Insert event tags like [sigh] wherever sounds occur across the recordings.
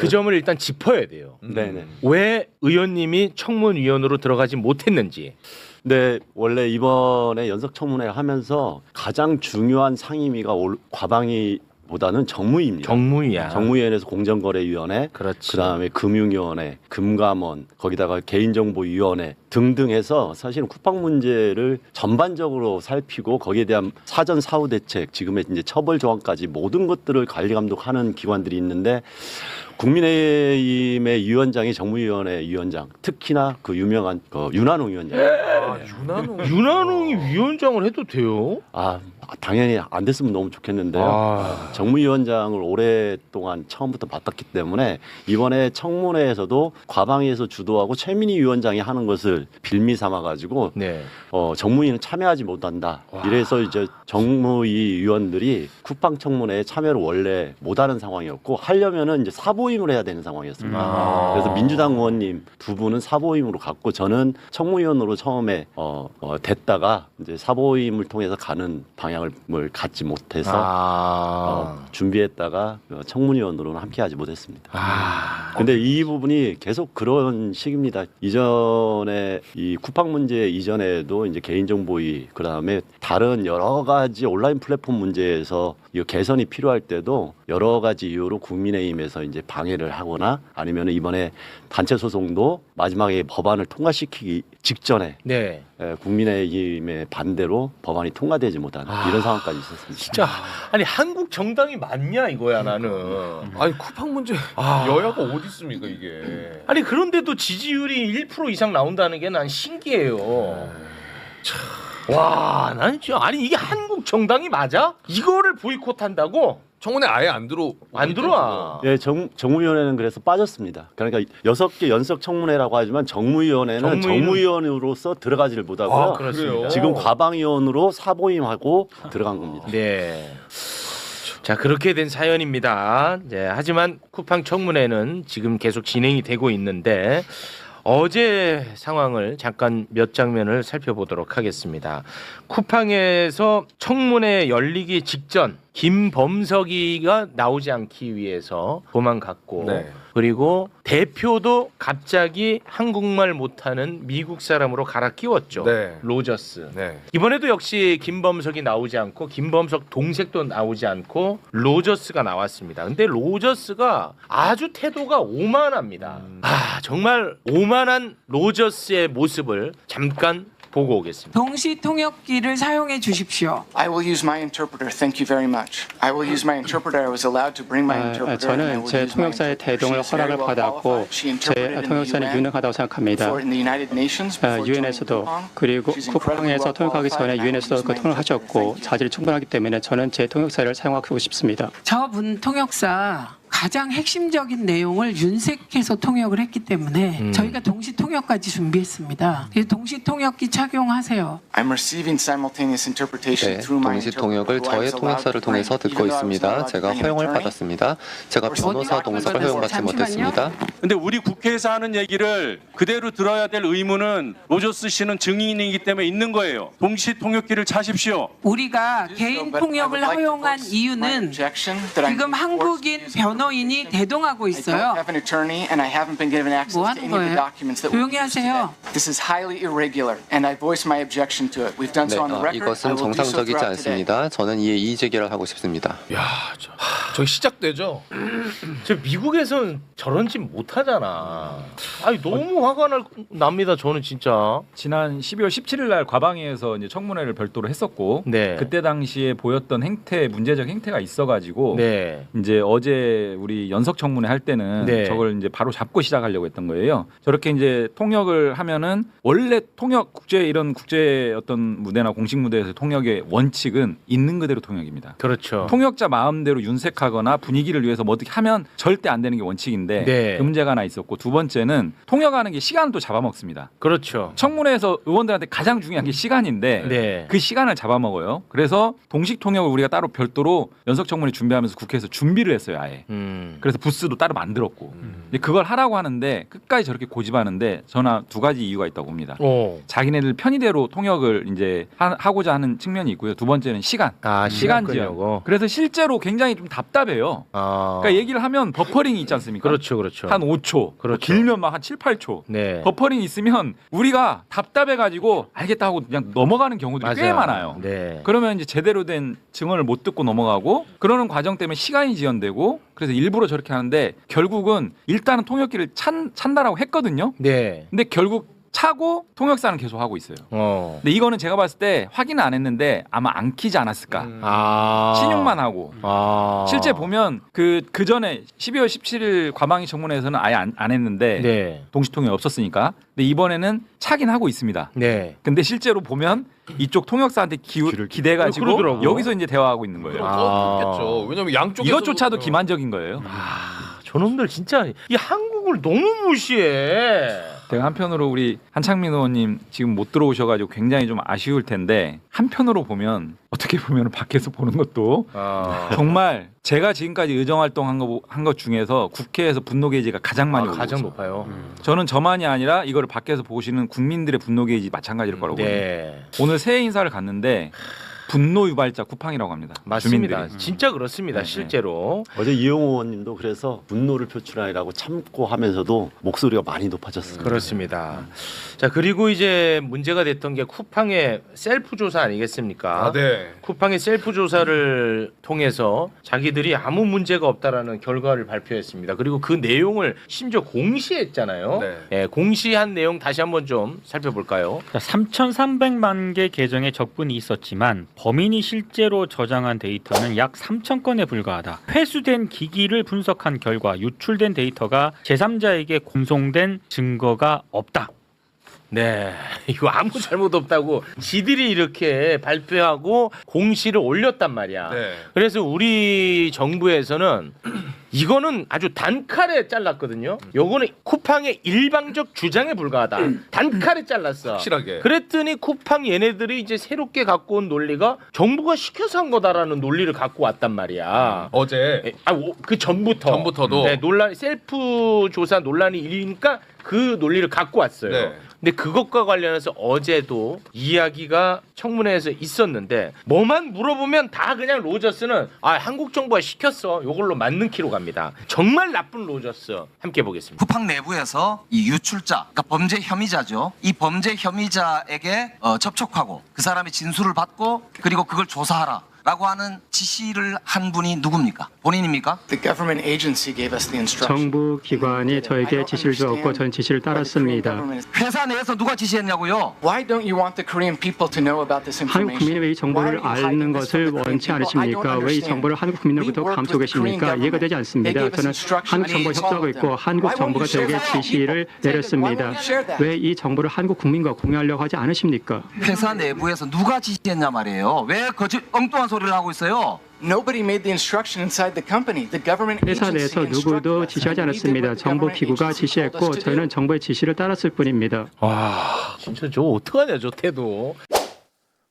그 점을 일단 짚어야 돼요. 네네. 왜 의원님이 청문위원으로 들어가지 못했는지. 네, 원래 이번에 연석 청문회 하면서 가장 중요한 상임위가 올- 과방위보다는 정무위입니다. 정무위야. 정무위원회에서 공정거래위원회, 그렇지. 그다음에 금융위원회, 금감원, 거기다가 개인정보위원회 등등 해서 사실은 쿠팡 문제를 전반적으로 살피고 거기에 대한 사전 사후 대책, 지금의 이제 처벌 조항까지 모든 것들을 관리 감독하는 기관들이 있는데 국민의힘의 위원장이 정무위원회 위원장, 특히나 그 유명한 그 윤한홍 위원장. 아, 유난호. 윤한홍이 위원장을 해도 돼요? 아 당연히 안 됐으면 너무 좋겠는데요. 아. 정무위원장을 오랫동안 처음부터 맡았기 때문에 이번에 청문회에서도 과방위에서 주도하고 최민희 위원장이 하는 것을 빌미 삼아 가지고 네. 어, 정무위는 참여하지 못한다. 이래서 이제 정무위 위원들이 쿠팡 청문회에 참여를 원래 못하는 상황이었고 하려면은 이제 사보임을 해야 되는 상황이었습니다. 아. 그래서 민주당 의원님 두 분은 사보임으로 갔고 저는 청무위원으로 처음에 어, 어, 됐다가 이제 사보임을 통해서 가는 방향을 갖지 못해서 아. 어, 준비했다가 어, 청문위원으로는 함께하지 못했습니다. 아. 근데 이 부분이 계속 그런 식입니다. 이전에 이 쿠팡 문제 이전에도 이제 개인정보위 그다음에 다른 여러 가지 온라인 플랫폼 문제에서 이 개선이 필요할 때도 여러 가지 이유로 국민의힘에서 이제 방해를 하거나 아니면 이번에 단체 소송도 마지막에 법안을 통과시키기 직전에 네. 에, 국민의힘의 반대로 법안이 통과되지 못한 아. 이런 상황까지 있었습니다. 진짜 아니 한국 정당이 맞냐 이거야 나는. 아니 쿠팡 문제 아. 여야가 어디 있습니까 이게? 아니 그런데도 지지율이 1% 이상 나온다는 게 난 신기해요. 와, 난 진짜 아니 이게 한국 정당이 맞아? 이거를 보이콧한다고? 청문회 아예 안 들어 안 들어와. 예, 정, 정무위원회는 그래서 빠졌습니다. 그러니까 여섯 개 연석 청문회라고 하지만 정무위원회는 정무위는- 정무위원으로서 들어가지를 못하고요. 아, 그렇습니다. 그래요? 지금 과방위원으로 사보임하고 들어간 겁니다. 네. 자 그렇게 된 사연입니다. 네, 하지만 쿠팡 청문회는 지금 계속 진행이 되고 있는데 어제 상황을 잠깐 몇 장면을 살펴보도록 하겠습니다. 쿠팡에서 청문회 열리기 직전 김범석이가 나오지 않기 위해서 도망갔고 네. 그리고 대표도 갑자기 한국말 못하는 미국 사람으로 갈아 끼웠죠. 네. 로저스. 네. 이번에도 역시 김범석이 나오지 않고 김범석 동생도 나오지 않고 로저스가 나왔습니다. 근데 로저스가 아주 태도가 오만합니다. 아 정말 오만한 로저스의 모습을 잠깐 보고 오겠습니다. 동시 통역기를 사용해 주십시오. I will use my interpreter. Thank you very much. I will use my interpreter. I was allowed to bring my 아, interpreter. 저는 제 통역사의. 대동을 허락을 받았고 제 통역사는 유능하다고 생각합니다. 아, 유엔에서도. 그리고 쿠팡에서 통역하기 전에 유엔에서도 그 my 통역을 interpreter. 하셨고 Thank you. 자질이 충분하기 때문에 저는 제 통역사를 사용하고 싶습니다. 저분 통역사 가장 핵심적인 내용을 윤색해서 통역을 했기 때문에 음. 저희가 동시 통역까지 준비했습니다. 동시 통역기 착용하세요. I'm receiving simultaneous interpretation 네, through my 동시 interpreter, 통역을 저의 통역사를 통해서 듣고 있습니다. 제가 허용을. 받았습니다. 제가 변호사 동석을? 허용받지. 못했습니다. 근데 우리 국회에서 하는 얘기를 그대로 들어야 될 의무는 로저스 씨는 증인이기 때문에 있는 거예요. 동시 통역기를 차십시오. 우리가 개인 통역을 허용한 이유는 지금 한국인 use 변호인이 interpreter. 대동하고 I don't 있어요. have an attorney and I haven't been given access 뭐 to 하는 any of the 거예요? documents that were 조용히 used 하세요. today. This is highly irregular and I voice my objection to it. We've done 네, so on the 어, record. I 이것은 will do so 정상적이지 throughout today. 않습니다. 저는 이에 이의 제기를 하고 싶습니다. 야, 저, 저 시작되죠. 저 미국에서는 저런 짓 못하잖아. 아니 너무 화가 날, 납니다. 저는 진짜. 지난 12월 17일 날 과방위에서 이제 청문회를 별도로 했었고 네. 그때 당시에 보였던 행태 문제적 행태가 있어가지고 네. 이제 어제 우리 연석 청문회 할 때는 네. 저걸 이제 바로 잡고 시작하려고 했던 거예요. 저렇게 이제 통역을 하면은 원래 통역 국제 이런 국제 어떤 무대나 공식 무대에서 통역의 원칙은 있는 그대로 통역입니다. 그렇죠. 통역자 마음대로 윤색하 거나 분위기를 위해서 뭐 어떻게 하면 절대 안 되는 게 원칙인데 네. 그 문제가 하나 있었고 두 번째는 통역하는 게 시간도 잡아먹습니다. 그렇죠. 청문회에서 의원들한테 가장 중요한 게 시간인데 네. 그 시간을 잡아먹어요. 그래서 동식 통역을 우리가 따로 별도로 연석 청문회 준비하면서 국회에서 준비를 했어요, 아예. 음. 그래서 부스도 따로 만들었고. 근데 그걸 하라고 하는데 끝까지 저렇게 고집하는데 저는 두 가지 이유가 있다고 봅니다. 오. 자기네들 편의대로 통역을 이제 하, 하고자 하는 측면이 있고요. 두 번째는 시간. 아 시간. 끄려고. 그래서 실제로 굉장히 좀 답 답해요. 아. 그러니까 얘기를 하면 버퍼링이 있지 않습니까? 그렇죠, 그렇죠. 한 5초. 그렇죠. 길면 막 한 7, 8초. 네. 버퍼링 있으면 우리가 답답해 가지고 알겠다 하고 그냥 넘어가는 경우들이 꽤 맞아요. 많아요. 네. 그러면 이제 제대로 된 증언을 못 듣고 넘어가고 그러는 과정 때문에 시간이 지연되고 그래서 일부러 저렇게 하는데 결국은 일단은 통역기를 찬, 찬다라고 했거든요. 네. 근데 결국 차고 통역사는 계속 하고 있어요. 어. 근데 이거는 제가 봤을 때 확인은 안 했는데 아마 안 키지 않았을까. 음. 아. 신용만 하고. 아. 실제 보면 그, 그 전에 12월 17일 과방위 청문회에서는 아예 안, 안 했는데 네. 동시통역이 없었으니까. 근데 이번에는 차긴 하고 있습니다. 네. 근데 실제로 보면 이쪽 통역사한테 기우, 기대가지고 그러더라고요. 여기서 이제 대화하고 있는 거예요. 아. 그렇겠죠. 왜냐면 양쪽 이것조차도 기만적인 거예요. 아, 저놈들 진짜 이 한국을 너무 무시해. 제가 한편으로 우리 한창민 의원님 지금 못 들어오셔가지고 굉장히 좀 아쉬울 텐데 한편으로 보면 어떻게 보면 밖에서 보는 것도 아. 정말 제가 지금까지 의정 활동한 거 한 것 중에서 국회에서 분노 게이지가 가장 많이 아, 오고 가장 있어요. 높아요. 저는 저만이 아니라 이거를 밖에서 보시는 국민들의 분노 게이지 마찬가지일 거라고 봅니다. 네. 오늘 새해 인사를 갔는데 분노 유발자 쿠팡이라고 합니다. 맞습니다. 주민들이. 진짜 그렇습니다. 네, 네. 실제로. 어제 이용호 의원님도 그래서 분노를 표출하라고 참고 하면서도 목소리가 많이 높아졌어요. 그렇습니다. 자 그리고 이제 문제가 됐던 게 쿠팡의 셀프 조사 아니겠습니까? 아, 네. 쿠팡의 셀프 조사를 통해서 자기들이 아무 문제가 없다라는 결과를 발표했습니다. 그리고 그 내용을 심지어 공시했잖아요. 네. 예, 공시한 내용 다시 한번 좀 살펴볼까요? 3,300만 개 계정의 적분이 있었지만 범인이 실제로 저장한 데이터는 약 3천 건에 불과하다. 회수된 기기를 분석한 결과 유출된 데이터가 제3자에게 공송된 증거가 없다. 네, 이거 아무 잘못 없다고 지들이 이렇게 발표하고 공시를 올렸단 말이야. 네. 그래서 우리 정부에서는 이거는 아주 단칼에 잘랐거든요. 요거는 쿠팡의 일방적 주장에 불과하다. 단칼에 잘랐어. 확실하게. 그랬더니 쿠팡 얘네들이 이제 새롭게 갖고 온 논리가 정부가 시켜서 한 거다라는 논리를 갖고 왔단 말이야. 어제 에, 아, 오, 그 전부터 전부터도? 네, 논란 셀프 조사 논란이 일니까 그 논리를 갖고 왔어요. 네. 근데 그것과 관련해서 어제도 이야기가 청문회에서 있었는데 뭐만 물어보면 다 그냥 로저스는 아 한국 정부가 시켰어. 요걸로 맞는 키로 갑니다. 정말 나쁜 로저스 함께 보겠습니다. 쿠팡 내부에서 이 유출자, 그러니까 범죄 혐의자죠. 이 범죄 혐의자에게 어, 접촉하고 그 사람의 진술을 받고 그리고 그걸 조사하라. 라고 하는 지시를 한 분이 누굽니까? 본인입니까? The government agency gave us the instruction. 정부 기관이 저에게 지시를 주었고 저는 지시를 따랐습니다. 회사 내에서 누가 지시했냐고요? Why don't you want the Korean people to know about this 한국 information? 국민이 왜 이 정보를 아는 것을 원치 않으십니까? 왜 이. 정보를 한국 국민으로부터 감추고 계십니까? 이해가. 되지 않습니다. 저는. 한국 정부와 협조하고 있고. 한국 정부가 저에게? 지시를 내렸습니다. 왜 이 정보를 한국 국민과 공유하려고 하지 않으십니까? 회사 내부에서 누가 지시했냐 말이에요. 왜 거짓 엉뚱한 소리를 하고 있어요? Nobody made the instruction inside the company. The government 회사 agency 내에서 누구도. 지시하지 않았습니다. 정부 government 기구가 지시했고. 저희는 정부의 지시를 따랐을 뿐입니다. 와 진짜 저 어떡하냐 저 태도.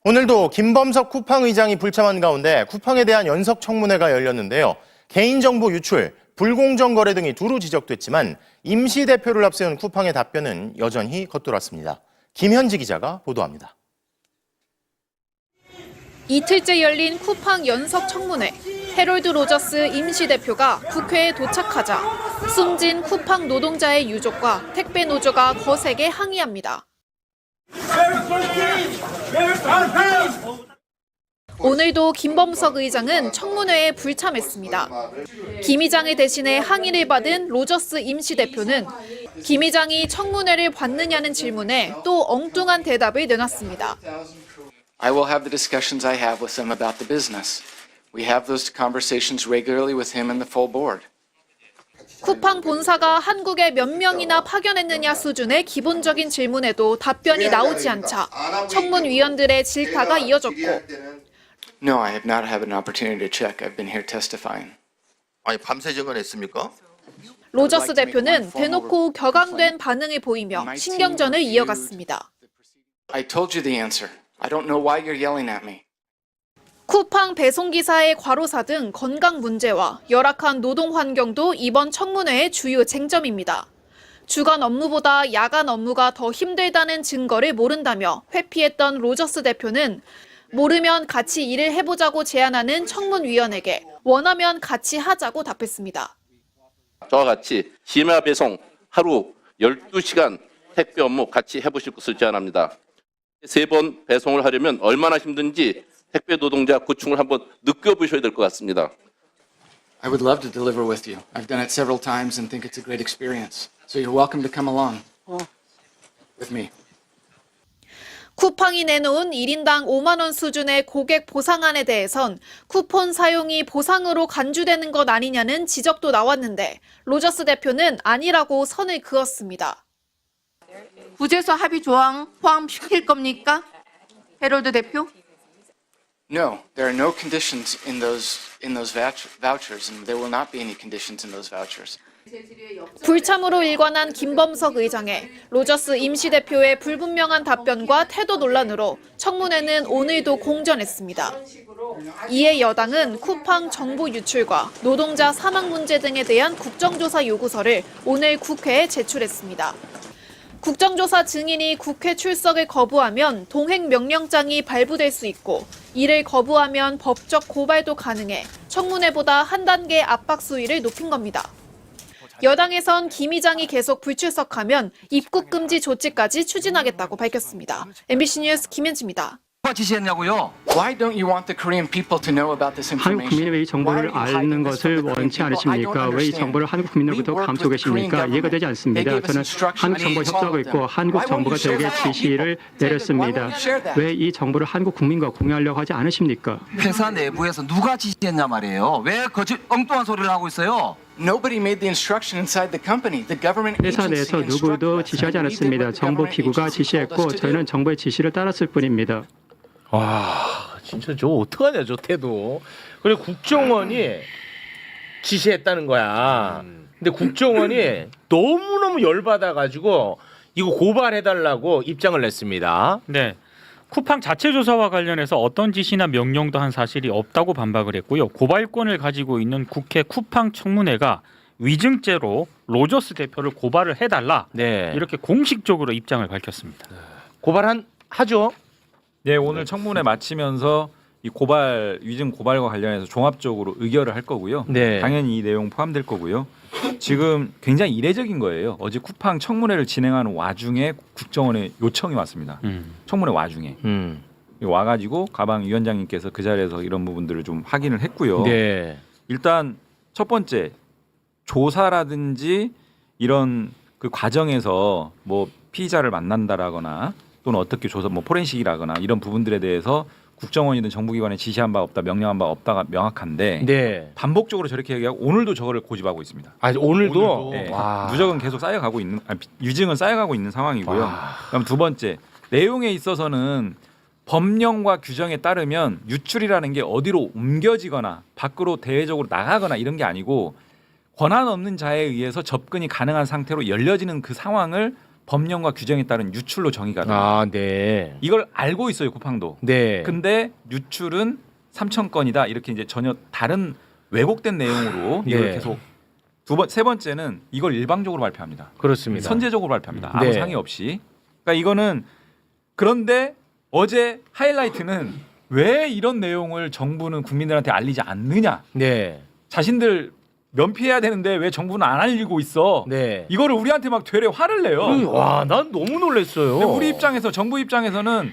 오늘도 김범석 쿠팡 의장이 불참한 가운데 쿠팡에 대한 연석 청문회가 열렸는데요. 개인정보 유출, 불공정 거래 등이 두루 지적됐지만 임시 대표를 앞세운 쿠팡의 답변은 여전히 겉돌았습니다. 김현지 기자가 보도합니다. 이틀째 열린 쿠팡 연석 청문회. 해롤드 로저스 임시대표가 국회에 도착하자 숨진 쿠팡 노동자의 유족과 택배 노조가 거세게 항의합니다. 오늘도 김범석 의장은 청문회에 불참했습니다. 김 의장의 대신에 항의를 받은 로저스 임시대표는 김 의장이 청문회를 받느냐는 질문에 또 엉뚱한 대답을 내놨습니다. I will have the discussions I have with them about the business. We have those conversations regularly with him and the full board. 쿠팡 본사가 한국에 몇 명이나 파견했느냐 수준의 기본적인 질문에도 답변이 나오지 않자 청문위원들의 질타가 이어졌고 No, I have not had an opportunity to check. I've been here testifying. 아니 밤새 증언했습니까? 로저스 대표는 대놓고 격앙된 반응을 보이며 신경전을 이어갔습니다. I told you the answer. I don't know why you're yelling at me. 쿠팡 배송기사의 과로사 등 건강 문제와 열악한 노동 환경도 이번 청문회의 주요 쟁점입니다. 주간 업무보다 야간 업무가 더 힘들다는 증거를 모른다며 회피했던 로저스 대표는 모르면 같이 일을 해보자고 제안하는 청문위원에게 원하면 같이 하자고 답했습니다. 저와 같이 심야 배송 하루 12시간 택배 업무 같이 해보실 것을 제안합니다. 세 번 배송을 하려면 얼마나 힘든지 택배 노동자 고충을 한번 느껴보셔야 될 것 같습니다. I would love to deliver with you. I've done it several times and think it's a great experience. So you're welcome to come along with me. 쿠팡이 내놓은 1인당 5만 원 수준의 고객 보상안에 대해선 쿠폰 사용이 보상으로 간주되는 것 아니냐는 지적도 나왔는데 로저스 대표는 아니라고 선을 그었습니다. 구제소 합의 조항 포함시킬 겁니까? 해롤드 대표? No, there are no conditions in those in those vouch- vouchers, and there will not be any conditions in those vouchers. 불참으로 일관한 김범석 의장의 로저스 임시 대표의 불분명한 답변과 태도 논란으로 청문회는 오늘도 공전했습니다. 이에 여당은 쿠팡 정보 유출과 노동자 사망 문제 등에 대한 국정조사 요구서를 오늘 국회에 제출했습니다. 국정조사 증인이 국회 출석을 거부하면 동행 명령장이 발부될 수 있고 이를 거부하면 법적 고발도 가능해 청문회보다 한 단계 압박 수위를 높인 겁니다. 여당에선 김 의장이 계속 불출석하면 입국 금지 조치까지 추진하겠다고 밝혔습니다. MBC 뉴스 김현지입니다. 누가 지시했냐고요? Why don't you want the Korean people to know about this 한국 information? 국민이 왜 이 정보를 앓는 것을 원치 않으십니까? 왜이 정보를 한국 국민으로부터 감추고 계십니까? 이해가 되지 않습니다. 저는 한국 정부와 협조하고 있고 한국 정부가 저에게 지시를 내렸습니다. 왜 이 정보를 한국 국민과 공유하려고 하지 않으십니까? 회사 내부에서 누가 지시했냐 말이에요. 왜 거짓 엉뚱한 소리를 하고 있어요? Nobody made the instruction inside the company. The government 회사 agency 내에서 누구도 us, 지시하지 and we did 않았습니다. 정부 government 기구가 agency told 지시했고 us to do. 저희는 정부의 지시를 따랐을 뿐입니다. 와 진짜 저 어떡하냐 저 태도. 그래 국정원이 지시했다는 거야. 근데 국정원이 너무너무 열받아가지고 이거 고발해달라고 입장을 냈습니다. 네. 쿠팡 자체 조사와 관련해서 어떤 지시나 명령도 한 사실이 없다고 반박을 했고요. 고발권을 가지고 있는 국회 쿠팡 청문회가 위증죄로 로저스 대표를 고발을 해달라. 네. 이렇게 공식적으로 입장을 밝혔습니다. 고발한 하죠 네, 오늘 청문회 마치면서 이 고발 위증 고발과 관련해서 종합적으로 의결을 할 거고요. 네. 당연히 이 내용 포함될 거고요. 지금 굉장히 이례적인 거예요. 어제 쿠팡 청문회를 진행하는 와중에 국정원에 요청이 왔습니다. 음. 청문회 와중에 음. 와가지고 가방 위원장님께서 그 자리에서 이런 부분들을 좀 확인을 했고요. 네 일단 첫 번째 조사라든지 이런 그 과정에서 뭐 피의자를 만난다라거나 또는 어떻게 조사 뭐 포렌식이라거나 이런 부분들에 대해서 국정원이든 정부기관에 지시한 바 없다 명령한 바 없다가 명확한데 네. 반복적으로 저렇게 얘기하고 오늘도 저거를 고집하고 있습니다. 아 오늘도, 오늘도. 네, 와. 누적은 계속 쌓여가고 있는 아니, 유증은 쌓여가고 있는 상황이고요. 와. 그럼 두 번째 내용에 있어서는 법령과 규정에 따르면 유출이라는 게 어디로 옮겨지거나 밖으로 대외적으로 나가거나 이런 게 아니고 권한 없는 자에 의해서 접근이 가능한 상태로 열려지는 그 상황을 법령과 규정에 따른 유출로 정의가 돼요. 아 네 이걸 알고 있어요 쿠팡도. 네. 근데 유출은 3천 건이다 이렇게 이제 전혀 다른 왜곡된 내용으로 이걸 네. 계속 두 번 세 번째는 이걸 일방적으로 발표합니다. 그렇습니다 선제적으로 발표합니다. 아무 네. 상의 없이. 그러니까 이거는 그런데 어제 하이라이트는 왜 이런 내용을 정부는 국민들한테 알리지 않느냐? 네. 자신들 면피해야 되는데 왜 정부는 안 알리고 있어? 네. 이거를 우리한테 막 되레 화를 내요. 와, 난 너무 놀랐어요. 근데 우리 입장에서 정부 입장에서는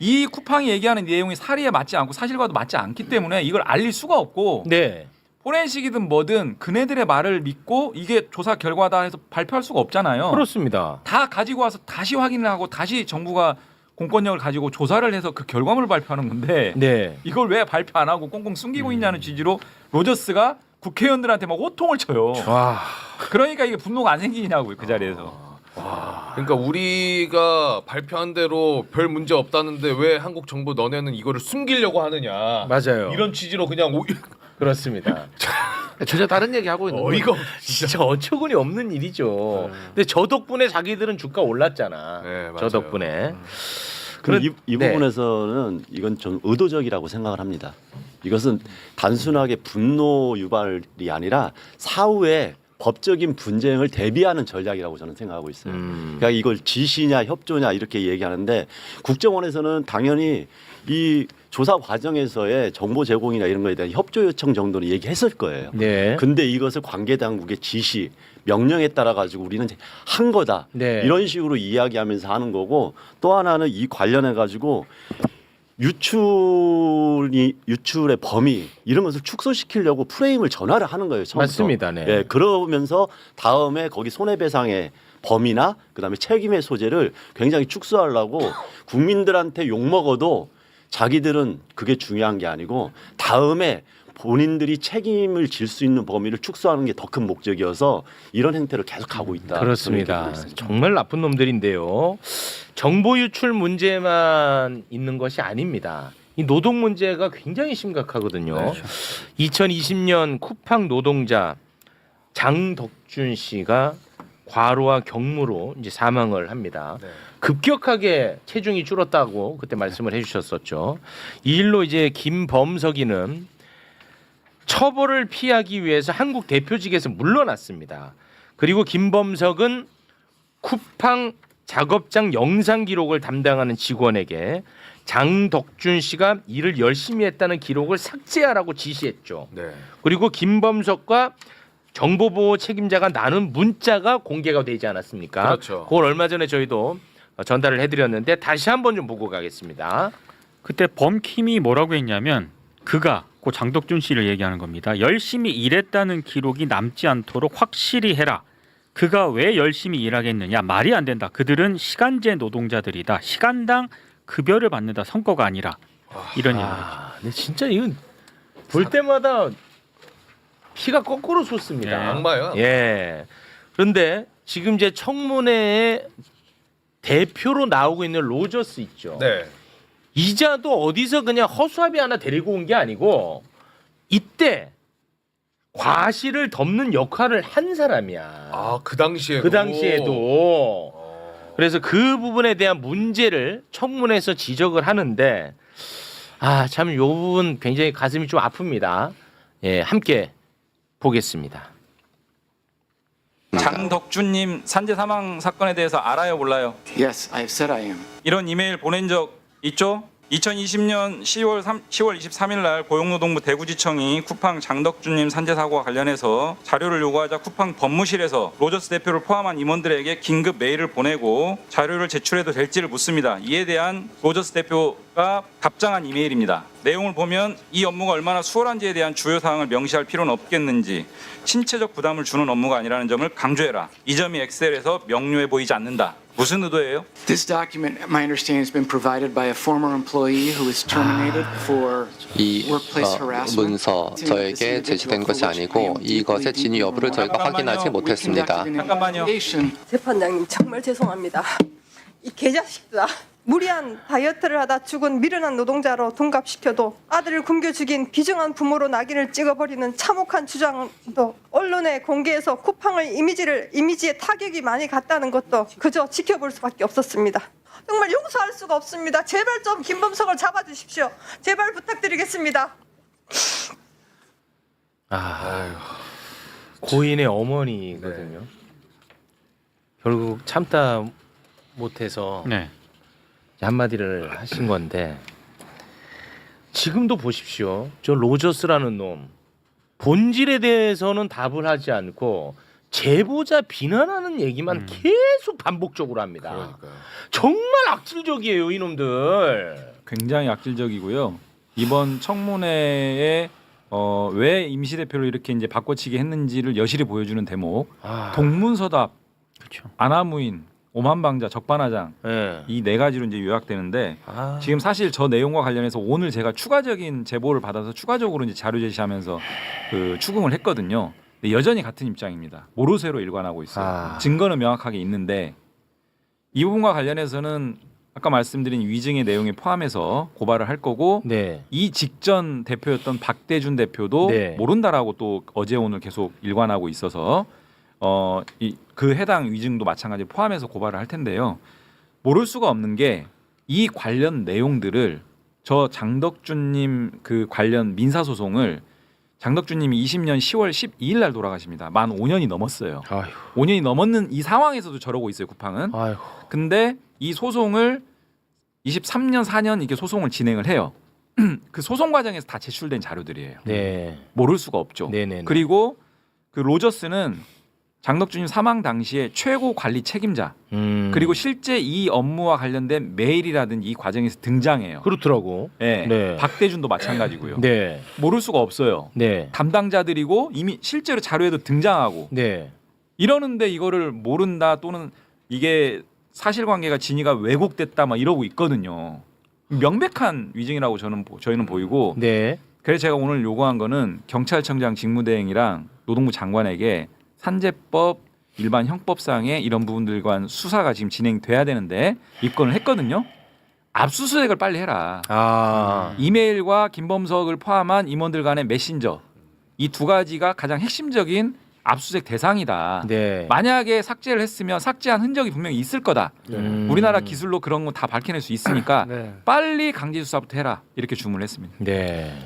이 쿠팡이 얘기하는 내용이 사리에 맞지 않고 사실과도 맞지 않기 때문에 이걸 알릴 수가 없고 네. 포렌식이든 뭐든 그네들의 말을 믿고 이게 조사 결과다 해서 발표할 수가 없잖아요. 그렇습니다. 다 가지고 와서 다시 확인을 하고 다시 정부가 공권력을 가지고 조사를 해서 그 결과물을 발표하는 건데 네. 이걸 왜 발표 안 하고 꽁꽁 숨기고 있냐는 취지로 로저스가 국회의원들한테 막 호통을 쳐요. 와. 그러니까 이게 분노가 안 생기냐고요 그 자리에서. 그러니까 우리가 발표한 대로 별 문제 없다는데 왜 한국 정부 너네는 이거를 숨기려고 하느냐. 맞아요. 이런 취지로 그냥 오, [laughs] 그렇습니다. 전혀 다른 얘기 하고 있는 어이가 없- 진짜 어처구니 없는 일이죠. 근데 저 덕분에 자기들은 주가 올랐잖아. 네, 맞아요. 저 덕분에. 그럼 그런- 이, 이 네. 부분에서는 이건 좀 의도적이라고 생각을 합니다. 이것은 단순하게 분노 유발이 아니라 사후에 법적인 분쟁을 대비하는 전략이라고 저는 생각하고 있어요. 음. 그러니까 이걸 지시냐 협조냐 이렇게 얘기하는데 국정원에서는 당연히 이 조사 과정에서의 정보 제공이나 이런 거에 대한 협조 요청 정도는 얘기했을 거예요. 네. 근데 이것을 관계 당국의 지시, 명령에 따라 가지고 우리는 한 거다. 네. 이런 식으로 이야기하면서 하는 거고 또 하나는 이 관련해 가지고 유출이 유출의 범위 이런 것을 축소시키려고 프레임을 전화를 하는 거예요. 처음부터. 맞습니다. 네. 예, 그러면서 다음에 거기 손해배상의 범위나 그다음에 책임의 소재를 굉장히 축소하려고 국민들한테 욕 먹어도 자기들은 그게 중요한 게 아니고 다음에 본인들이 책임을 질 수 있는 범위를 축소하는 게 더 큰 목적이어서 이런 행태를 계속 하고 있다. 그렇습니다. 정말 나쁜 놈들인데요. 정보 유출 문제만 있는 것이 아닙니다. 이 노동 문제가 굉장히 심각하거든요. 2020년 쿠팡 노동자 장덕준 씨가 과로와 경무로 이제 사망을 합니다. 급격하게 체중이 줄었다고 그때 말씀을 해주셨었죠. 이 일로 이제 김범석이는 처벌을 피하기 위해서 한국 대표직에서 물러났습니다. 그리고 김범석은 쿠팡 작업장 영상 기록을 담당하는 직원에게 장덕준 씨가 일을 열심히 했다는 기록을 삭제하라고 지시했죠. 네. 그리고 김범석과 정보보호 책임자가 나눈 문자가 공개가 되지 않았습니까? 그렇죠. 그걸 얼마 전에 저희도 어, 전달을 해드렸는데 다시 한번 좀 보고 가겠습니다. 그때 범킴이 뭐라고 했냐면 그가 고 장덕준 씨를 얘기하는 겁니다. 열심히 일했다는 기록이 남지 않도록 확실히 해라. 그가 왜 열심히 일하겠느냐 말이 안 된다. 그들은 시간제 노동자들이다. 시간당 급여를 받는다 성과가 아니라 이런 했죠. 아, 근데 진짜 이건 볼 때마다 피가 거꾸로 솟습니다. 네. 악마예요. 예. 그런데 지금 이제 청문회에 대표로 나오고 있는 로저스 있죠. 네. 이자도 어디서 그냥 허수아비 하나 데리고 온 게 아니고 이때 과실을 덮는 역할을 한 사람이야. 아, 그 당시에 그 당시에도 어. 그래서 그 부분에 대한 문제를 청문회에서 지적을 하는데 아 참 요 부분 굉장히 가슴이 좀 아픕니다. 예, 함께 보겠습니다. 장덕준님 산재 사망 사건에 대해서 알아요 몰라요? Yes, I have said I am. 이런 이메일 보낸 적 있죠? 2020년 10월 3, 10월 23일 날 고용노동부 대구지청이 쿠팡 장덕준님 산재 사고와 관련해서 자료를 요구하자 쿠팡 법무실에서 로저스 대표를 포함한 임원들에게 긴급 메일을 보내고 자료를 제출해도 될지를 묻습니다. 이에 대한 로저스 대표가 답장한 이메일입니다. 내용을 보면 이 업무가 얼마나 수월한지에 대한 주요 사항을 명시할 필요는 없겠는지 신체적 부담을 주는 업무가 아니라는 점을 강조해라. 이 점이 엑셀에서 명료해 보이지 않는다. 무슨 의도예요? This document, my understanding, has been provided by a former employee who was terminated for 이 workplace 어, harassment. 문서 저에게 제시된 것이 아니고 이것의 진위 여부를 저희가 확인하지 못했습니다. 잠깐만요. 재판장님 정말 죄송합니다. 이 개자식들아. 무리한 다이어트를 하다 죽은 미련한 노동자로 동갑시켜도 아들을 굶겨 죽인 비정한 부모로 낙인을 찍어버리는 참혹한 주장도 언론에 공개해서 쿠팡의 이미지를 이미지에 타격이 많이 갔다는 것도 그저 지켜볼 수밖에 없었습니다. 정말 용서할 수가 없습니다. 제발 좀 김범석을 잡아주십시오. 제발 부탁드리겠습니다. 아, 고인의 어머니거든요. 결국 참다 못해서 네. 한마디를 하신 건데 지금도 보십시오. 저 로저스라는 놈 본질에 대해서는 답을 하지 않고 제보자 비난하는 얘기만 계속 반복적으로 합니다. 그러니까요. 정말 악질적이에요, 이놈들. 굉장히 악질적이고요. 이번 청문회에 어, 왜 임시 대표를 이렇게 이제 바꿔치기 했는지를 여실히 보여주는 대목. 아, 동문서답, 그렇죠. 아나무인, 오만방자, 적반하장 예. 이 네 가지로 이제 요약되는데 아, 지금 사실 저 내용과 관련해서 오늘 제가 추가적인 제보를 받아서 추가적으로 이제 자료 제시하면서 그 추궁을 했거든요. 근데 여전히 같은 입장입니다. 모르쇠로 일관하고 있어요. 아. 증거는 명확하게 있는데 이 부분과 관련해서는 아까 말씀드린 위증의 내용에 포함해서 고발을 할 거고 네. 이 직전 대표였던 박대준 대표도 네. 모른다라고 또 어제 오늘 계속 일관하고 있어서 어 이 그 해당 위증도 마찬가지로 포함해서 고발을 할 텐데요. 모를 수가 없는 게 이 관련 내용들을 저 장덕준님 그 관련 민사 소송을 장덕준님이 20년 10월 12일 날 돌아가십니다. 만 5년이 넘었어요. 아휴. 5년이 넘었는 이 상황에서도 저러고 있어요, 쿠팡은. 아휴. 근데 이 소송을 23년 4년 이게 소송을 진행을 해요. [clears throat] 그 소송 과정에서 다 제출된 자료들이에요. 네. 모를 수가 없죠. 네네. 그리고 그 로저스는 장덕준님 사망 당시에 최고 관리 책임자 음. 그리고 실제 이 업무와 관련된 메일이라든지 이 과정에서 등장해요. 그렇더라고. 네. 네. 박대준도 마찬가지고요. 네. 모를 수가 없어요. 네. 담당자들이고 이미 실제로 자료에도 등장하고 네. 이러는데 이거를 모른다 또는 이게 사실관계가 진위가 왜곡됐다 막 이러고 있거든요. 명백한 위증이라고 저는 보- 저희는 보이고 네. 그래서 제가 오늘 요구한 거는 경찰청장 직무대행이랑 노동부 장관에게 산재법 일반 형법상의 이런 부분들과 관 수사가 지금 진행돼야 되는데 입건을 했거든요. 압수수색을 빨리 해라. 아. 이메일과 김범석을 포함한 임원들 간의 메신저 이 두 가지가 가장 핵심적인 압수수색 대상이다. 네. 만약에 삭제를 했으면 삭제한 흔적이 분명히 있을 거다. 음. 우리나라 기술로 그런 거 다 밝혀낼 수 있으니까 네. 빨리 강제 수사부터 해라 이렇게 주문을 했습니다. 네.